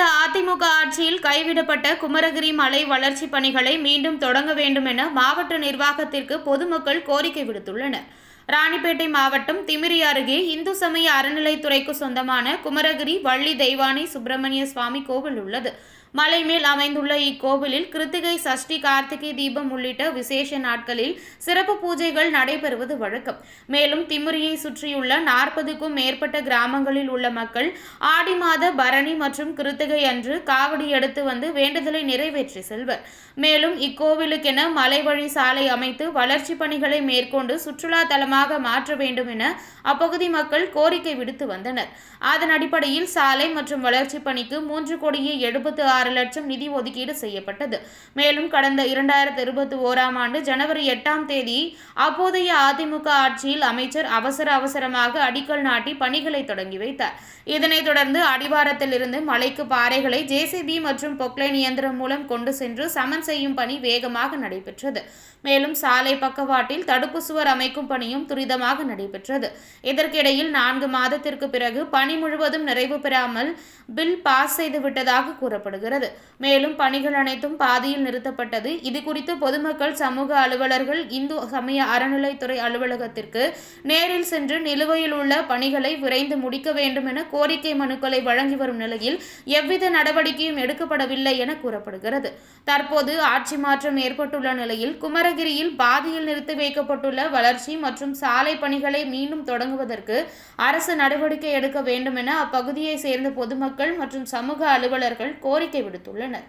ஆட்சியில் கைவிடப்பட்ட குமரகிரி மலை வளர்ச்சிப் பணிகளை மீண்டும் தொடங்க வேண்டும் என மாவட்ட நிர்வாகத்திற்கு பொதுமக்கள் கோரிக்கை விடுத்துள்ளனர். ராணிப்பேட்டை மாவட்டம் திமிரி அருகே இந்து சமய அறநிலைத்துறைக்கு சொந்தமான குமரகிரி வள்ளி தெய்வானை சுப்பிரமணிய சுவாமி கோவில் உள்ளது. மலை மேல் அமைந்துள்ள இக்கோவிலில் கிருத்திகை சஷ்டி கார்த்திகை தீபம் உள்ளிட்ட விசேஷ நாட்களில் சிறப்பு பூஜைகள் நடைபெறுவது வழக்கம். மேலும் திமுரியை சுற்றியுள்ள நாற்பதுக்கும் மேற்பட்ட கிராமங்களில் உள்ள மக்கள் ஆடி மாத பரணி மற்றும் கிருத்திகை அன்று காவடி எடுத்து வந்து வேண்டுதலை நிறைவேற்றி செல்வர். மேலும் இக்கோவிலுக்கென மலை வழி சாலை அமைத்து வளர்ச்சி பணிகளை மேற்கொண்டு சுற்றுலா தலமாக மாற்ற வேண்டும் என அப்பகுதி மக்கள் கோரிக்கை விடுத்து வந்தனர். அதன் அடிப்படையில் சாலை மற்றும் வளர்ச்சி பணிக்கு மூன்று கோடியே எழுபத்து ஆறு ஆறு லட்சம் நிதி ஒதுக்கீடு செய்யப்பட்டது. மேலும் கடந்த இரண்டாயிரத்தி இருபத்தி ஓராம் ஆண்டு ஜனவரி எட்டாம் தேதி அப்போதைய அதிமுக ஆட்சியில் அமைச்சர் அவசர அவசரமாக அடிக்கல் நாட்டி பணிகளை தொடங்கி வைத்தார். இதனைத் தொடர்ந்து அடிவாரத்தில் இருந்து மலைக்கு பாறைகளை ஜேசிபி மற்றும் பொக்லைன் இயந்திரம் மூலம் கொண்டு சென்று சமன் செய்யும் பணி வேகமாக நடைபெற்றது. மேலும் சாலை பக்கவாட்டில் தடுப்பு சுவர் அமைக்கும் பணியும் துரிதமாக நடைபெற்றது. இதற்கிடையில் நான்கு மாதத்திற்கு பிறகு பணி முழுவதும் நிறைவு பெறாமல் பில் பாஸ் செய்து விட்டதாக கூறப்படுகிறது. மேலும் பணிகள் அனைத்தும் பாதியில் நிறுத்தப்பட்டது. இது குறித்து பொதுமக்கள் சமூக அலுவலர்கள் இந்து சமய அறநிலைத்துறை அலுவலகத்திற்கு நேரில் சென்று நிலுவையில் உள்ள பணிகளை விரைந்து முடிக்க வேண்டும் என கோரிக்கை மனுக்களை வழங்கி வரும் நிலையில் எவ்வித நடவடிக்கையும் எடுக்கப்படவில்லை என கூறப்படுகிறது. தற்போது ஆட்சி மாற்றம் ஏற்பட்டுள்ள நிலையில் குமரகிரியில் பாதியில் நிறுத்தி வைக்கப்பட்டுள்ள வளர்ச்சி மற்றும் சாலை பணிகளை மீண்டும் தொடங்குவதற்கு அரசு நடவடிக்கை எடுக்க வேண்டும் என அப்பகுதியை சேர்ந்த பொதுமக்கள் மற்றும் சமூக அலுவலர்கள் கோரிக்கை கோரிக்கை விடுத்துள்ளனர்.